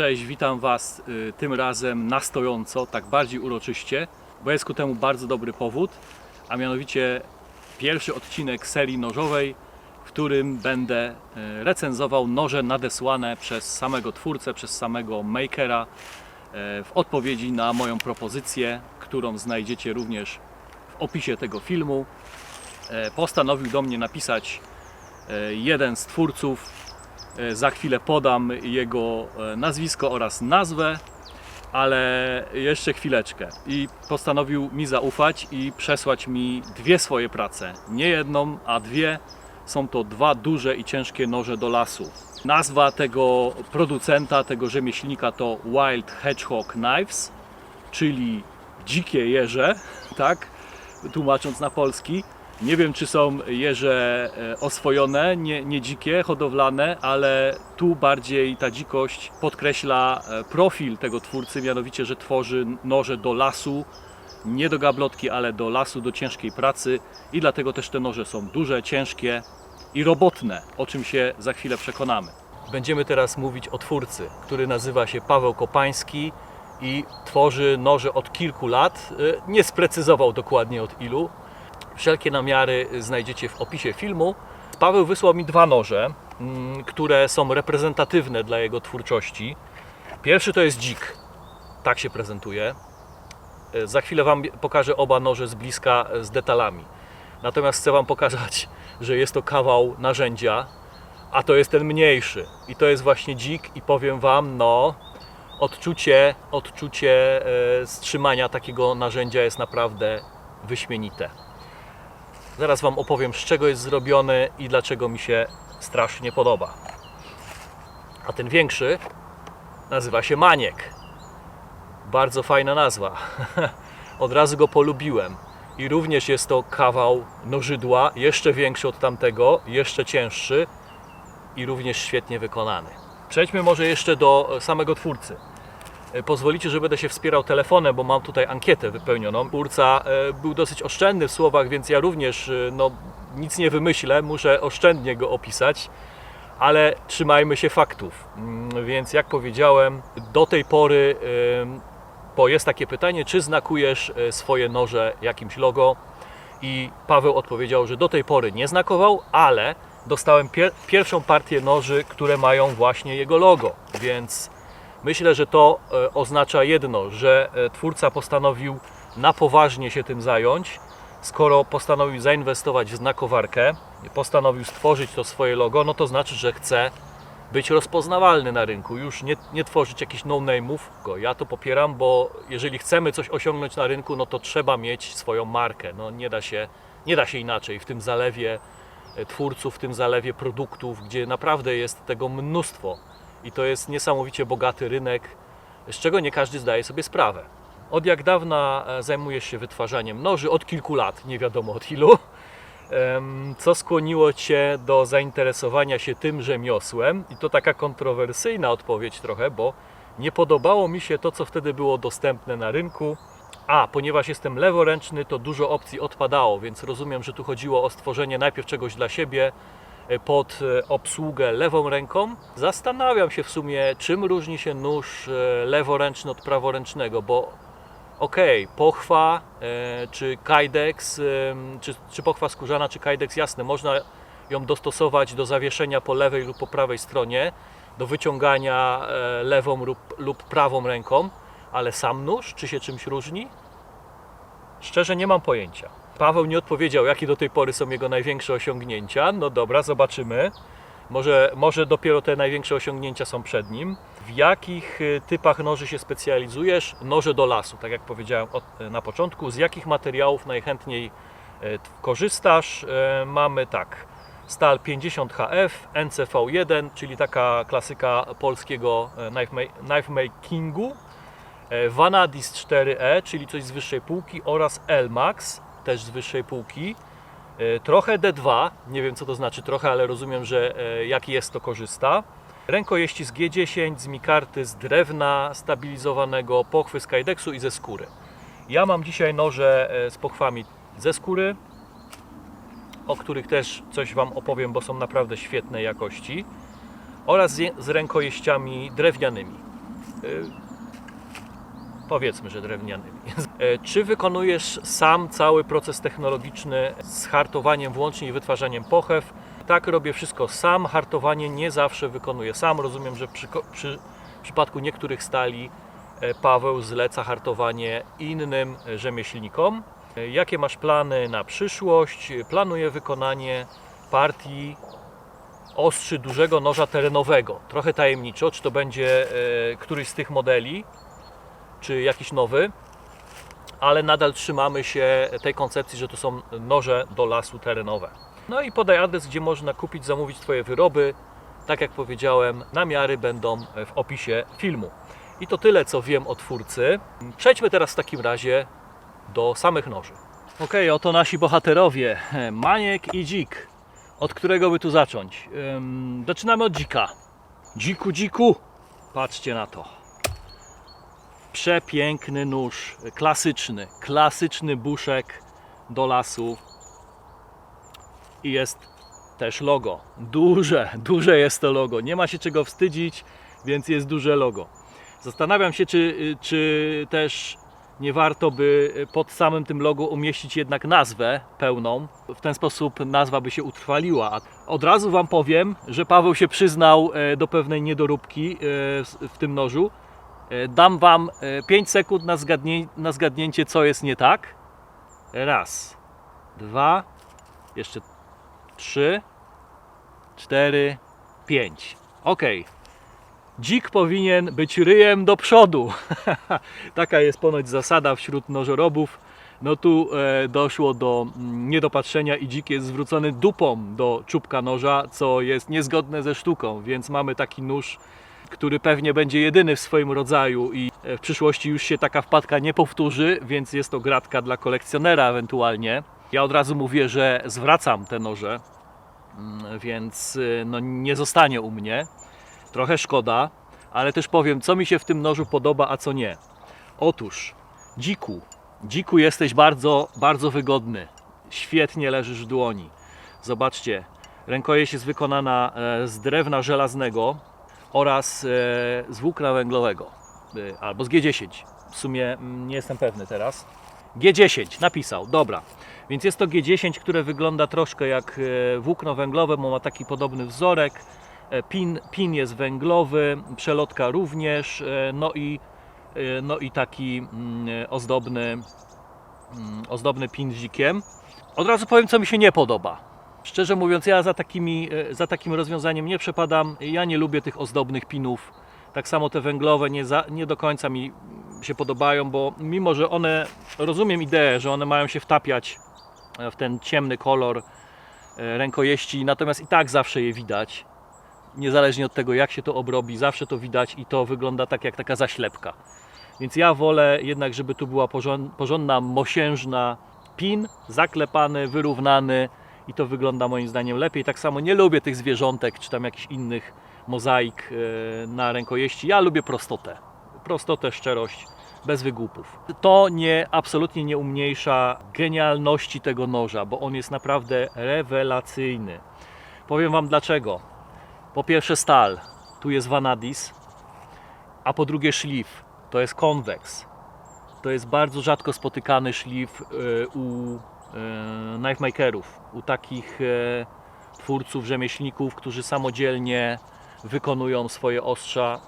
Cześć, witam Was y, tym razem na stojąco, tak bardziej uroczyście, bo jest ku temu bardzo dobry powód, a mianowicie pierwszy odcinek serii nożowej, w którym będę y, recenzował noże nadesłane przez samego twórcę, przez samego makera y, w odpowiedzi na moją propozycję, którą znajdziecie również w opisie tego filmu. Postanowił do mnie napisać jeden z twórców Za chwilę podam jego e, nazwisko oraz nazwę, ale jeszcze chwileczkę. I postanowił mi zaufać i przesłać mi dwie swoje prace. Nie jedną, a dwie. Są to dwa duże i ciężkie noże do lasu. Nazwa tego producenta, tego rzemieślnika to Wild Hedgehog Knives, czyli dzikie jeże, tak? Tłumacząc na polski. Nie wiem, czy są jeże e, oswojone, nie, nie dzikie, hodowlane, ale tu bardziej ta dzikość podkreśla e, profil tego twórcy, mianowicie, że tworzy noże do lasu, nie do gablotki, ale do lasu, do ciężkiej pracy i dlatego też te noże są duże, ciężkie i robotne, o czym się za chwilę przekonamy. Będziemy teraz mówić o twórcy, który nazywa się Paweł Kopański i tworzy noże od kilku lat. E, Nie sprecyzował dokładnie od ilu, Wszelkie namiary znajdziecie w opisie filmu. Paweł wysłał mi dwa noże, mm, które są reprezentatywne dla jego twórczości. Pierwszy to jest dzik. Tak się prezentuje. E, Za chwilę Wam pokażę oba noże z bliska e, z detalami. Natomiast chcę Wam pokazać, że jest to kawał narzędzia, a to jest ten mniejszy. I to jest właśnie dzik i powiem Wam, no odczucie, odczucie e, strzymania takiego narzędzia jest naprawdę wyśmienite. Zaraz Wam opowiem, z czego jest zrobiony i dlaczego mi się strasznie podoba. A ten większy nazywa się Maniek. Bardzo fajna nazwa. Od razu go polubiłem. I również jest to kawał nożydła, jeszcze większy od tamtego, jeszcze cięższy i również świetnie wykonany. Przejdźmy może jeszcze do samego twórcy. E, Pozwolicie, że będę się wspierał telefonem, bo mam tutaj ankietę wypełnioną. Twórca e, był dosyć oszczędny w słowach, więc ja również e, no, nic nie wymyślę, muszę oszczędnie go opisać, ale trzymajmy się faktów. Mm, Więc jak powiedziałem, do tej pory, bo jest takie pytanie, czy znakujesz swoje noże jakimś logo? I Paweł odpowiedział, że do tej pory nie znakował, ale dostałem pier- pierwszą partię noży, które mają właśnie jego logo, więc Myślę, że to e, oznacza jedno, że e, twórca postanowił na poważnie się tym zająć. Skoro postanowił zainwestować w znakowarkę, postanowił stworzyć to swoje logo, no to znaczy, że chce być rozpoznawalny na rynku, już nie, nie tworzyć jakichś no-name'ów. Ja to popieram, bo jeżeli chcemy coś osiągnąć na rynku, no to trzeba mieć swoją markę. No nie da się, nie da się inaczej w tym zalewie e, twórców, w tym zalewie produktów, gdzie naprawdę jest tego mnóstwo i to jest niesamowicie bogaty rynek, z czego nie każdy zdaje sobie sprawę. Od jak dawna e, zajmujesz się wytwarzaniem noży? Od kilku lat, nie wiadomo od ilu. Co skłoniło Cię do zainteresowania się tym rzemiosłem? I to taka kontrowersyjna odpowiedź trochę, bo nie podobało mi się to, co wtedy było dostępne na rynku. A, ponieważ jestem leworęczny, to dużo opcji odpadało, więc rozumiem, że tu chodziło o stworzenie najpierw czegoś dla siebie, pod e, obsługę lewą ręką. Zastanawiam się w sumie, czym różni się nóż e, leworęczny od praworęcznego, bo okej, pochwa e, czy kajdex, e, czy, czy pochwa skórzana, czy kajdex, jasne, można ją dostosować do zawieszenia po lewej lub po prawej stronie, do wyciągania e, lewą lub, lub prawą ręką, ale sam nóż, czy się czymś różni? Szczerze nie mam pojęcia. Paweł nie odpowiedział, jakie do tej pory są jego największe osiągnięcia. No dobra, zobaczymy. Może, może dopiero te największe osiągnięcia są przed nim. W jakich y, typach noży się specjalizujesz? Noże do lasu, tak jak powiedziałem od, na początku. Z jakich materiałów najchętniej y, korzystasz? Y, Mamy tak. Stal 50HF, NCV1, czyli taka klasyka polskiego y, knife ma- knife makingu. Vanadis 4E, czyli coś z wyższej półki oraz Elmax, też z wyższej półki. E, Trochę D2, nie wiem co to znaczy trochę, ale rozumiem, że e, jak jest to korzysta. Rękojeści z G10, z mikarty, z drewna stabilizowanego, pochwy z kajdeksu i ze skóry. Ja mam dzisiaj noże e, z pochwami ze skóry, o których też coś Wam opowiem, bo są naprawdę świetnej jakości, oraz z rękojeściami drewnianymi. Powiedzmy, że drewnianymi. E, Czy wykonujesz sam cały proces technologiczny z hartowaniem włącznie i wytwarzaniem pochew? Tak, robię wszystko sam. Hartowanie nie zawsze wykonuję sam. Rozumiem, że przy, przy przypadku niektórych stali e, Paweł zleca hartowanie innym rzemieślnikom. E, Jakie masz plany na przyszłość? Planuję wykonanie partii ostrzy dużego noża terenowego. Trochę tajemniczo, czy to będzie któryś z tych modeli, czy jakiś nowy, ale nadal trzymamy się tej koncepcji, że to są noże do lasu terenowe. No i podaj adres, gdzie można kupić, zamówić Twoje wyroby. Tak jak powiedziałem, namiary będą w opisie filmu. I to tyle, co wiem o twórcy. Przejdźmy teraz w takim razie do samych noży. Ok, oto nasi bohaterowie, Maniek i Dzik. Od którego by tu zacząć? Zaczynamy od Dzika. Dziku, Dziku, patrzcie na to. Przepiękny nóż, klasyczny, klasyczny buszek do lasu. I jest też logo. Duże, duże jest to logo. Nie ma się czego wstydzić, więc jest duże logo. Zastanawiam się, czy, czy też nie warto by pod samym tym logo umieścić jednak nazwę pełną. W ten sposób nazwa by się utrwaliła. Od razu Wam powiem, że Paweł się przyznał e, do pewnej niedoróbki e, w tym nożu. E, Dam Wam 5 sekund na, zgadnie, na zgadnięcie, co jest nie tak. Raz, dwa, jeszcze trzy, cztery, pięć. Ok. Dzik powinien być ryjem do przodu. Taka jest ponoć zasada wśród nożorobów. No tu e, doszło do mm, niedopatrzenia i dzik jest zwrócony dupą do czubka noża, co jest niezgodne ze sztuką, więc mamy taki nóż, który pewnie będzie jedyny w swoim rodzaju i e, w przyszłości już się taka wpadka nie powtórzy, więc jest to gratka dla kolekcjonera ewentualnie. Ja od razu mówię, że zwracam te noże, mm, więc y, no, nie zostanie u mnie. Trochę szkoda, ale też powiem, co mi się w tym nożu podoba, a co nie. Otóż, dziku, dziku jesteś bardzo, bardzo wygodny. Świetnie leżysz w dłoni. Zobaczcie, rękojeść jest wykonana e, z drewna żelaznego oraz e, z włókna węglowego, e, albo z G10. W sumie mm, nie jestem pewny teraz. G10 napisał, dobra. Więc jest to G10, które wygląda troszkę jak e, włókno węglowe, bo ma taki podobny wzorek. Pin, pin jest węglowy, przelotka również, no i, no i taki mm, ozdobny, mm, ozdobny pin z dzikiem. Od razu powiem, co mi się nie podoba. Szczerze mówiąc, ja za, takimi, e, za takim rozwiązaniem nie przepadam. Ja nie lubię tych ozdobnych pinów. Tak samo te węglowe nie, za, nie do końca mi się podobają, bo mimo, że one, rozumiem ideę, że one mają się wtapiać e, w ten ciemny kolor e, rękojeści, natomiast i tak zawsze je widać niezależnie od tego jak się to obrobi, zawsze to widać i to wygląda tak jak taka zaślepka. Więc ja wolę jednak, żeby tu była porząd- porządna, mosiężna pin, zaklepany, wyrównany i to wygląda moim zdaniem lepiej. Tak samo nie lubię tych zwierzątek czy tam jakichś innych mozaik e, na rękojeści. Ja lubię prostotę. Prostotę, szczerość, bez wygłupów. To nie, absolutnie nie umniejsza genialności tego noża, bo on jest naprawdę rewelacyjny. Powiem Wam dlaczego. Po pierwsze stal, tu jest vanadis, a po drugie szlif, to jest konweks. To jest bardzo rzadko spotykany szlif e, u e, knife makerów, u takich e, twórców, rzemieślników, którzy samodzielnie wykonują swoje ostrza,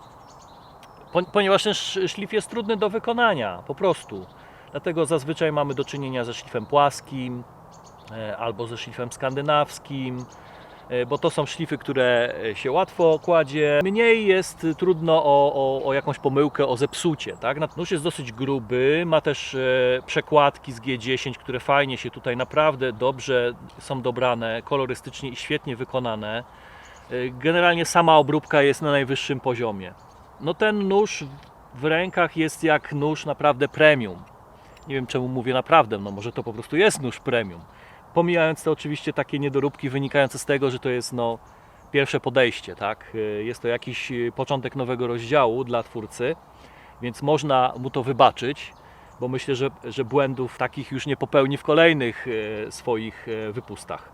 Po- ponieważ ten sz- szlif jest trudny do wykonania, po prostu. Dlatego zazwyczaj mamy do czynienia ze szlifem płaskim e, albo ze szlifem skandynawskim, e, bo to są szlify, które e, się łatwo kładzie. Mniej jest trudno o, o, o jakąś pomyłkę, o zepsucie. Tak? Nóż jest dosyć gruby, ma też e, przekładki z G10, które fajnie się tutaj naprawdę dobrze są dobrane, kolorystycznie i świetnie wykonane. E, Generalnie sama obróbka jest na najwyższym poziomie. No ten nóż w rękach jest jak nóż naprawdę premium. Nie wiem czemu mówię naprawdę, no może to po prostu jest nóż premium. Pomijając te oczywiście takie niedoróbki wynikające z tego, że to jest no, pierwsze podejście, tak? Y, Jest to jakiś y, początek nowego rozdziału dla twórcy, więc można mu to wybaczyć, bo myślę, że, że błędów takich już nie popełni w kolejnych y, swoich wypustach.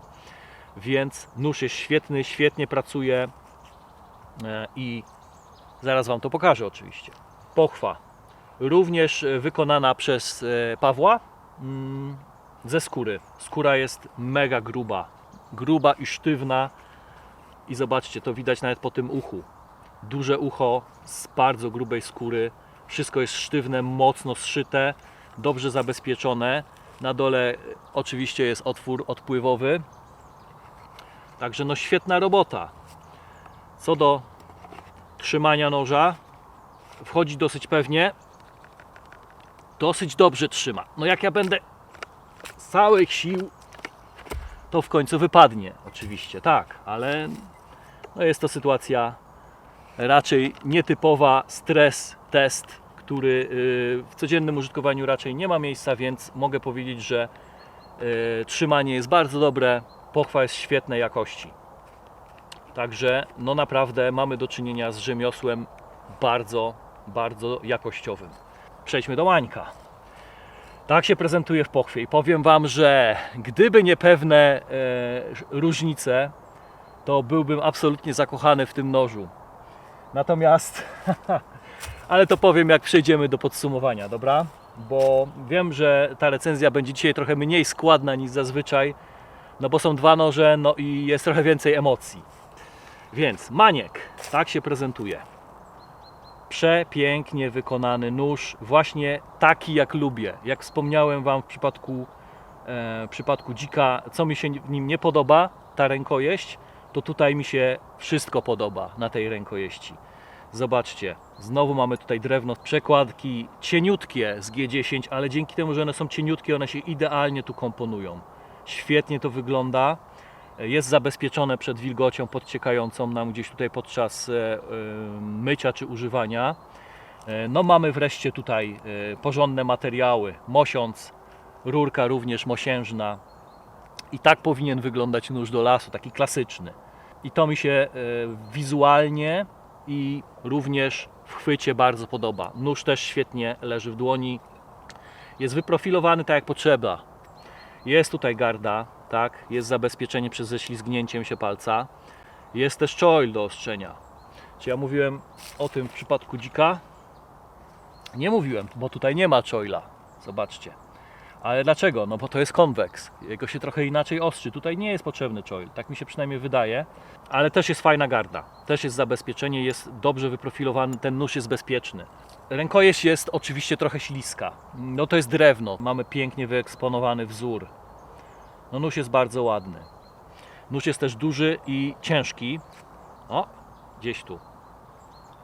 Więc nóż jest świetny, świetnie pracuje i Zaraz Wam to pokażę oczywiście. Pochwa. Również wykonana przez Pawła mm, ze skóry. Skóra jest mega gruba. Gruba i sztywna. I zobaczcie, to widać nawet po tym uchu. Duże ucho z bardzo grubej skóry. Wszystko jest sztywne, mocno zszyte, dobrze zabezpieczone. Na dole e, oczywiście jest otwór odpływowy. Także no świetna robota. Co do trzymania noża, wchodzi dosyć pewnie. Dosyć dobrze trzyma. No jak ja będę całych sił, to w końcu wypadnie. Oczywiście, tak, ale no jest to sytuacja raczej nietypowa, stres, test, który y, w codziennym użytkowaniu raczej nie ma miejsca, więc mogę powiedzieć, że y, trzymanie jest bardzo dobre, pochwa jest świetnej jakości. Także no naprawdę mamy do czynienia z rzemiosłem bardzo, bardzo jakościowym. Przejdźmy do Mańka. Tak się prezentuje w pochwie i powiem Wam, że gdyby nie pewne e, różnice, to byłbym absolutnie zakochany w tym nożu. Natomiast, ale to powiem jak przejdziemy do podsumowania, dobra? Bo wiem, że ta recenzja będzie dzisiaj trochę mniej składna niż zazwyczaj, no bo są dwa noże, no i jest trochę więcej emocji. Więc Maniek, tak się prezentuje. Przepięknie wykonany nóż, właśnie taki jak lubię. Jak wspomniałem Wam w przypadku, e, w przypadku dzika, co mi się w nim nie podoba, ta rękojeść, to tutaj mi się wszystko podoba na tej rękojeści. Zobaczcie, znowu mamy tutaj drewno, przekładki cieniutkie z G10, ale dzięki temu, że one są cieniutkie, one się idealnie tu komponują. Świetnie to wygląda. Jest zabezpieczone przed wilgocią podciekającą nam gdzieś tutaj podczas e, e, mycia czy używania. E, No mamy wreszcie tutaj porządne materiały, mosiąc, rurka również mosiężna. I tak powinien wyglądać nóż do lasu, taki klasyczny. I to mi się wizualnie i również w chwycie bardzo podoba. Nóż też świetnie leży w dłoni. Jest wyprofilowany tak jak potrzeba. Jest tutaj garda, tak? Jest zabezpieczenie przed ześlizgnięciem się palca. Jest też choil do ostrzenia. Czy ja mówiłem o tym w przypadku dzika? Nie mówiłem, bo tutaj nie ma choila. Zobaczcie. Ale dlaczego? No bo to jest konweks. Jego się trochę inaczej ostrzy. Tutaj nie jest potrzebny choil. Tak mi się przynajmniej wydaje. Ale też jest fajna garda. Też jest zabezpieczenie, jest dobrze wyprofilowany. Ten nóż jest bezpieczny. Rękojeść jest oczywiście trochę śliska. No to jest drewno. Mamy pięknie wyeksponowany wzór. No nóż jest bardzo ładny. Nóż jest też duży i ciężki. O, gdzieś tu.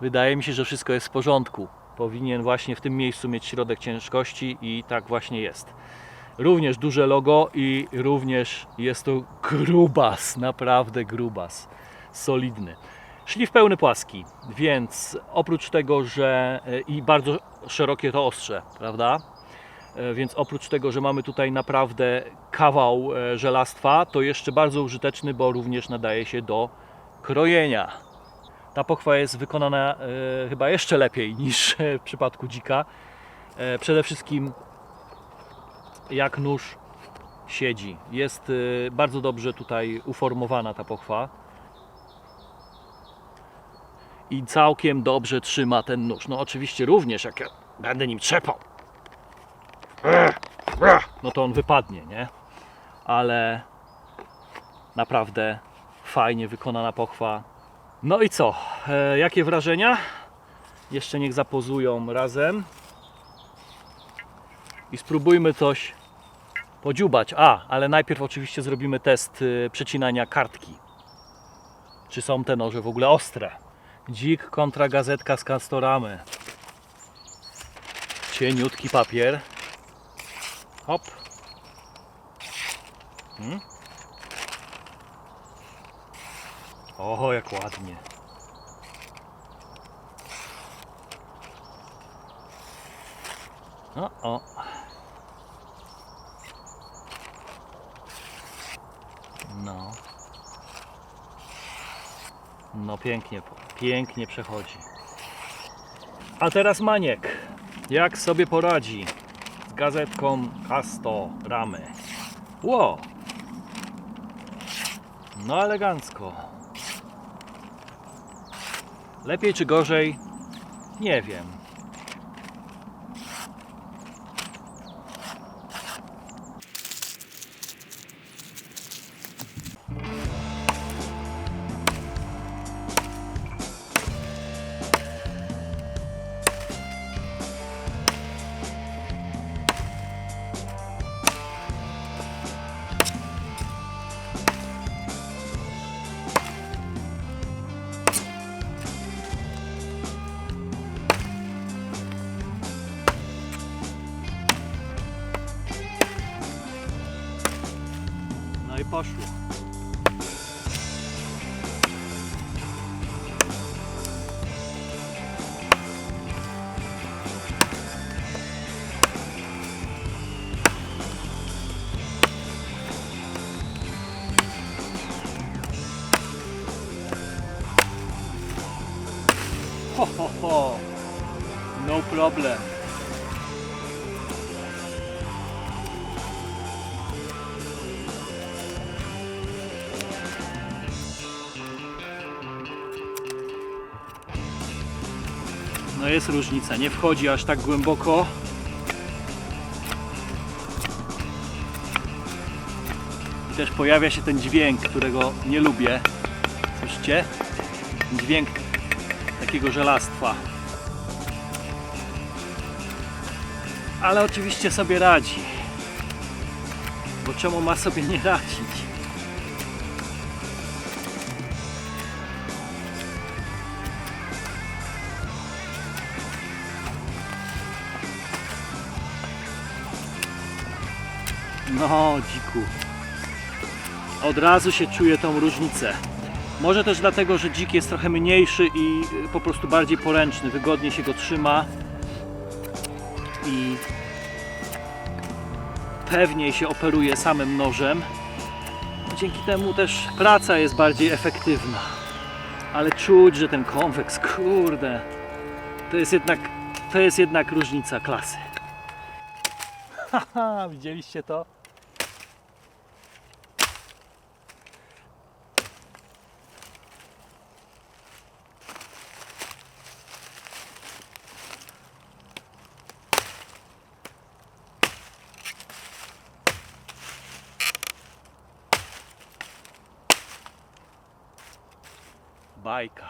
Wydaje mi się, że wszystko jest w porządku. Powinien właśnie w tym miejscu mieć środek ciężkości i tak właśnie jest. Również duże logo i również jest to grubas, naprawdę grubas, solidny. Szlif pełny płaski, więc oprócz tego, że e, i bardzo szerokie to ostrze, prawda? E, Więc oprócz tego, że mamy tutaj naprawdę kawał e, żelastwa, to jeszcze bardzo użyteczny, bo również nadaje się do krojenia. Ta pochwa jest wykonana e, chyba jeszcze lepiej niż w przypadku dzika. Przede wszystkim jak nóż siedzi. Jest bardzo dobrze tutaj uformowana ta pochwa. I całkiem dobrze trzyma ten nóż. No oczywiście również jak ja będę nim trzepał, no to on wypadnie, nie? Ale naprawdę fajnie wykonana pochwa. No i co? E, jakie wrażenia? Jeszcze niech zapozują razem. I spróbujmy coś podziubać. A, ale najpierw oczywiście zrobimy test y, przecinania kartki. Czy są te noże w ogóle ostre? Dzik kontra gazetka z Castoramy. Cieniutki papier. Hop. Hmm? Oho, jak ładnie. O, o. No. No pięknie, pięknie przechodzi. A teraz Maniek. Jak sobie poradzi gazetką Casto Ramy? Ło! No elegancko. Lepiej czy gorzej? Nie wiem. Ho, ho. No problem. No jest różnica, nie wchodzi aż tak głęboko. I też pojawia się ten dźwięk, którego nie lubię. Słyszycie? Dźwięk takiego Ale oczywiście sobie radzi. Bo czemu ma sobie nie radzić? No, dziku. Od razu się czuje tą różnicę. Może też dlatego, że dzik jest trochę mniejszy i y, po prostu bardziej poręczny, wygodnie się go trzyma i pewniej się operuje samym nożem. Dzięki temu też praca jest bardziej efektywna. Ale czuć, że ten konweks, kurde, to jest jednak, to jest jednak różnica klasy. Haha, widzieliście to? Bajka.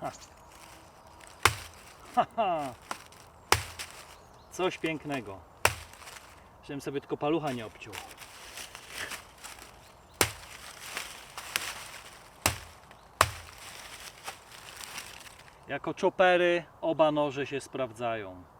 Ha. Ha, ha. Coś pięknego. Żebym sobie tylko palucha nie obciął. Jako czopery oba noże się sprawdzają.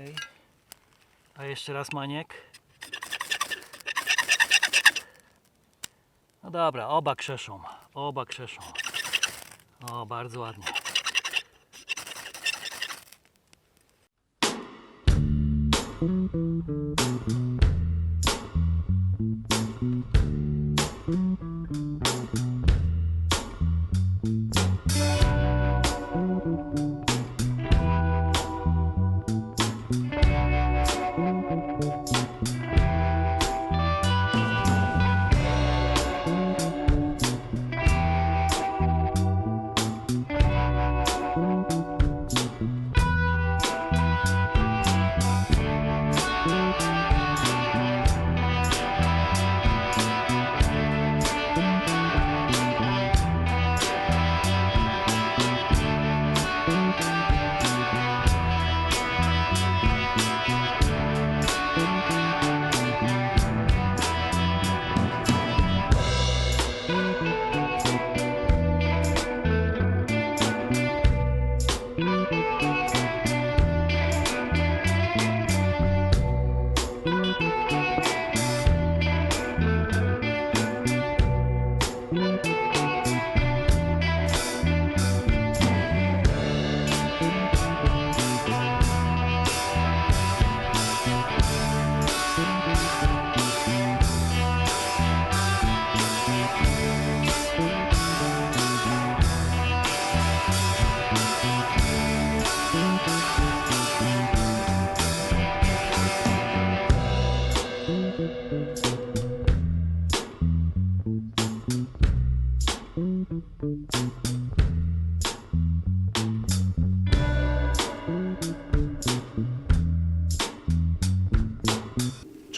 Okej. A jeszcze raz maniek. No dobra, oba krzeszą. Oba krzeszą. O, bardzo ładnie.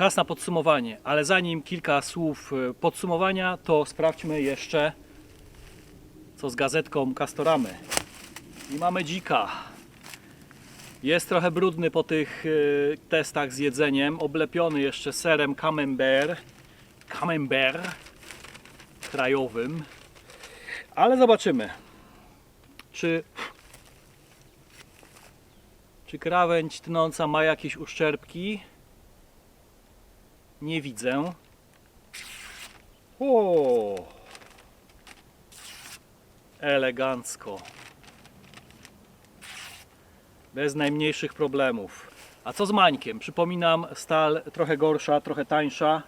Czas na podsumowanie, ale zanim kilka słów e, podsumowania, to sprawdźmy jeszcze co z gazetką Castoramy. I mamy dzika. Jest trochę brudny po tych e, testach z jedzeniem, oblepiony jeszcze serem camembert, camembert krajowym. Ale zobaczymy, czy czy krawędź tnąca ma jakieś uszczerbki. Nie widzę. O! Elegancko. Bez najmniejszych problemów. A co z mańkiem? Przypominam, stal trochę gorsza, trochę tańsza.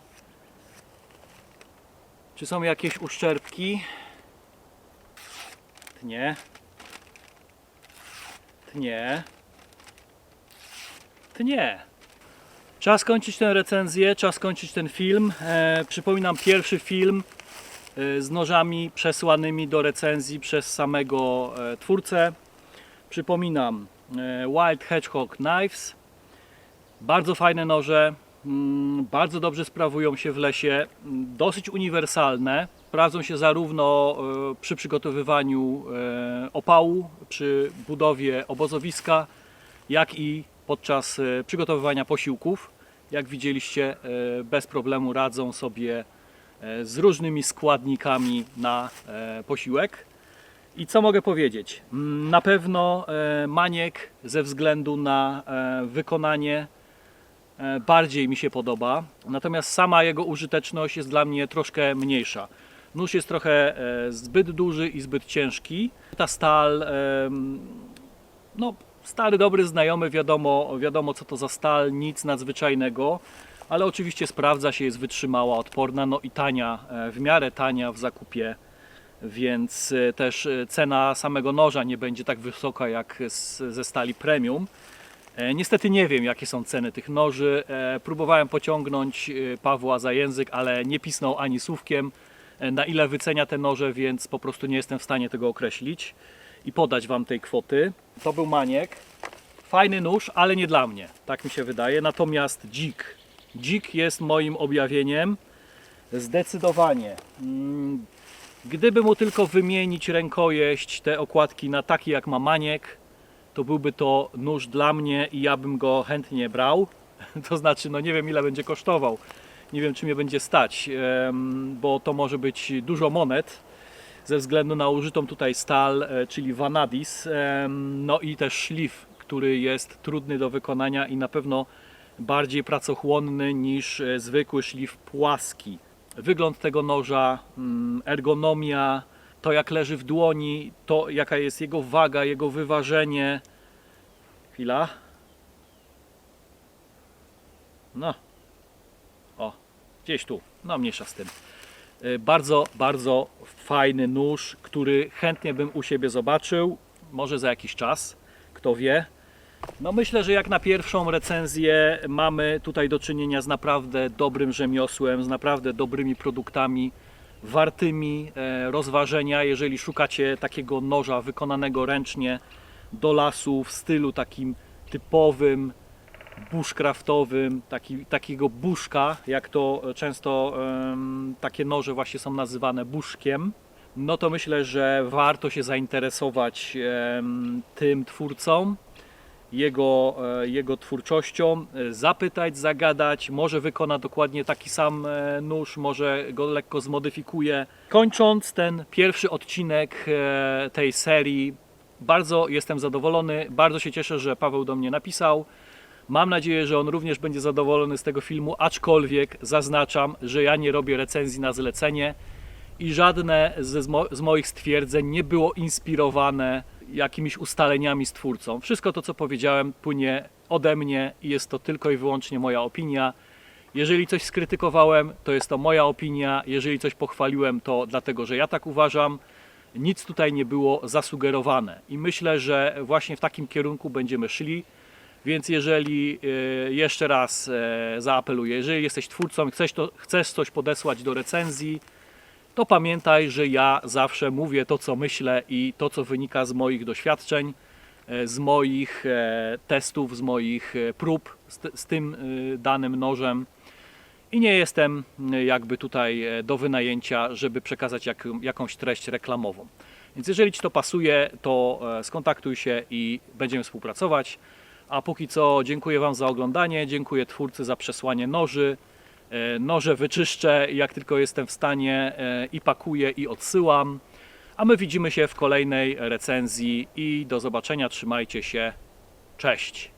Czy są jakieś uszczerbki? Tnie. Tnie. Tnie. Czas skończyć tę recenzję, czas skończyć ten film. E, przypominam pierwszy film e, z nożami przesłanymi do recenzji przez samego e, twórcę. Przypominam e, Wild Hedgehog Knives. Bardzo fajne noże, mm, bardzo dobrze sprawują się w lesie, mm, dosyć uniwersalne. Sprawdzą się zarówno e, przy przygotowywaniu e, opału, przy budowie obozowiska, jak i podczas e, przygotowywania posiłków. Jak widzieliście, e, bez problemu radzą sobie e, z różnymi składnikami na e, posiłek. I co mogę powiedzieć? Mm, Na pewno maniek ze względu na wykonanie bardziej mi się podoba. Natomiast sama jego użyteczność jest dla mnie troszkę mniejsza. Nóż jest trochę zbyt duży i zbyt ciężki. Ta stal, no stary, dobry znajomy, wiadomo, wiadomo co to za stal, nic nadzwyczajnego. Ale oczywiście sprawdza się, jest wytrzymała, odporna, no i tania, e, w miarę tania w zakupie więc e, też e, cena samego noża nie będzie tak wysoka jak ze stali premium. Niestety nie wiem jakie są ceny tych noży. Próbowałem pociągnąć Pawła za język, ale nie pisnął ani słówkiem na ile wycenia te noże, więc po prostu nie jestem w stanie tego określić i podać Wam tej kwoty. To był maniek. Fajny nóż, ale nie dla mnie, tak mi się wydaje. Natomiast dzik. Dzik jest moim objawieniem. Zdecydowanie. Mm, Gdyby mu tylko wymienić rękojeść, te okładki na taki jak ma maniek, to byłby to nóż dla mnie i ja bym go chętnie brał. To znaczy, no nie wiem ile będzie kosztował. Nie wiem czy mnie będzie stać, bo to może być dużo monet ze względu na użytą tutaj stal, e, czyli Vanadis, no i też szlif, który jest trudny do wykonania i na pewno bardziej pracochłonny niż e, zwykły szlif płaski. Wygląd tego noża, mm, ergonomia, to jak leży w dłoni, to jaka jest jego waga, jego wyważenie. Chwila. No. O, gdzieś tu. No, mniejsza z tym. Y, Bardzo, bardzo fajny nóż, który chętnie bym u siebie zobaczył. Może za jakiś czas, kto wie. No myślę, że jak na pierwszą recenzję mamy tutaj do czynienia z naprawdę dobrym rzemiosłem, z naprawdę dobrymi produktami, wartymi e, rozważenia, jeżeli szukacie takiego noża wykonanego ręcznie do lasu w stylu takim typowym, bushcraftowym, taki, takiego buszka, jak to często em, takie noże właśnie są nazywane buszkiem, no to myślę, że warto się zainteresować em, tym twórcą, jego, e, jego twórczością, e, zapytać, zagadać, może wykona dokładnie taki sam e, nóż, może go lekko zmodyfikuje. Kończąc ten pierwszy odcinek e, tej serii, bardzo jestem zadowolony, bardzo się cieszę, że Paweł do mnie napisał. Mam nadzieję, że on również będzie zadowolony z tego filmu, aczkolwiek zaznaczam, że ja nie robię recenzji na zlecenie i żadne z, z moich stwierdzeń nie było inspirowane jakimiś ustaleniami z twórcą. Wszystko to, co powiedziałem, płynie ode mnie i jest to tylko i wyłącznie moja opinia. Jeżeli coś skrytykowałem, to jest to moja opinia. Jeżeli coś pochwaliłem, to dlatego, że ja tak uważam. Nic tutaj nie było zasugerowane i myślę, że właśnie w takim kierunku będziemy szli. Więc jeżeli e, jeszcze raz e, zaapeluję, jeżeli jesteś twórcą chcesz, chcesz coś podesłać do recenzji, to pamiętaj, że ja zawsze mówię to, co myślę i to, co wynika z moich doświadczeń, e, z moich testów, z moich prób z, z tym danym nożem. I nie jestem jakby tutaj do wynajęcia, żeby przekazać jak, jakąś treść reklamową. Więc jeżeli Ci to pasuje, to skontaktuj się i będziemy współpracować. A póki co dziękuję Wam za oglądanie, dziękuję twórcy za przesłanie noży. E, Noże wyczyszczę jak tylko jestem w stanie e, i pakuję i odsyłam. A my widzimy się w kolejnej recenzji i do zobaczenia. Trzymajcie się. Cześć.